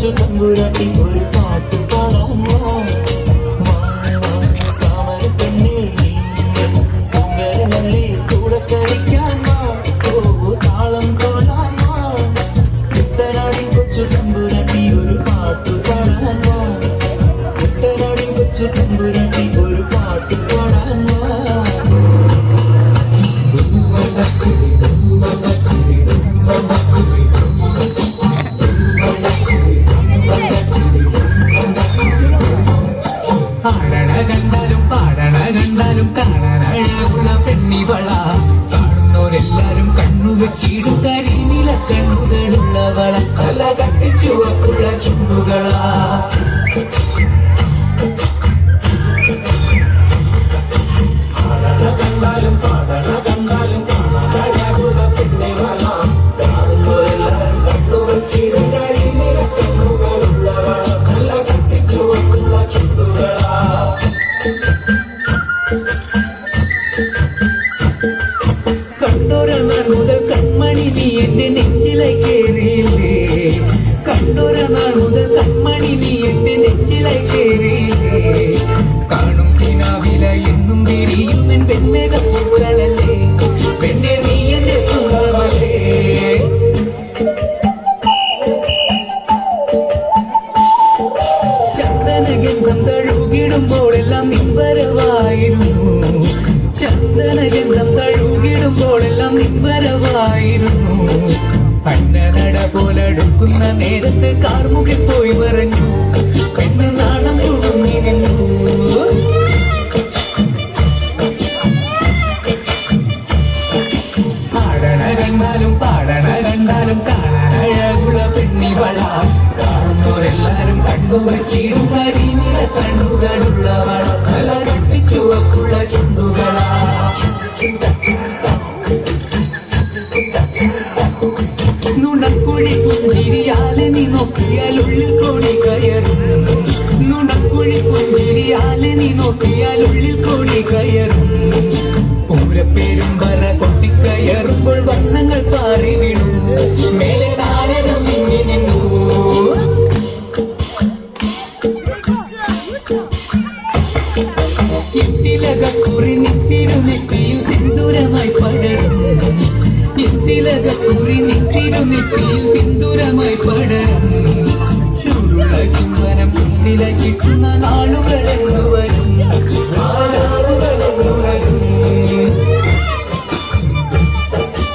அச்சு தம்புராட்டி ஒரு பாட்டு படம் தாமரை பெண்ணே பொங்கல் நல்லே கூட கழிக்காங்க പെണ്ണിവള കാണുന്നവരെല്ലാരും കണ്ണു വെച്ചിടും. കണ്ണുകളുള്ളവള തല കട്ടിച്ചുവക്കുള്ള ചുണ്ടുകളാ. കണ്ടോര കന്തഴുകിടുമ്പോഴെല്ലാം മുതൽ നീ മുതൽ നീ കാണും എന്നും എൻ നീ എന്റെ സ്വന്തമല്ലേ ചന്ദനഗന്ധം തഴുകിടുമ്പോഴെല്ലാം നിൻവരവായിരുന്നു ചന്ദനഗന്ധം തഴുകിടുമ്പോഴെല്ലാം നിൻവരവായിരുന്നു അണ്ണനട പോലെടുക്കുന്ന നേരത്ത് കാർമുകിൽ പോയി മറഞ്ഞു. പെണ്ണ് നാണം കുടുങ്ങി നിന്നു. പാടണ കണ്ടാലും പാടണ കണ്ടാലും കാണാൻ അഴകുള്ള പെണ്ണിവള കാണുന്നവരെല്ലാരും കണ്ടു വച്ചിടും കരിനില കണ്ണുകളുള്ളവള നുണക്കുഴി നീ നോക്കിയാൽ ഉള്ളിൽ കോടി കയറും. നുണക്കുഴി പുഞ്ചിരിയാലെ നീ നോക്കിയാൽ ഉള്ളിൽ കോടി കയറും. പൂരപ്പേരും പറ കൊട്ടിക്കയറുമ്പോൾ വർണങ്ങൾ പാറി വിടും മേലെ താരകം മിന്നി നിന്നു. നെറ്റിയിൽ സിന്ദൂരമായി പടരും ചൂടുള്ള ചുംബനം ചുണ്ടില നാളുകളെ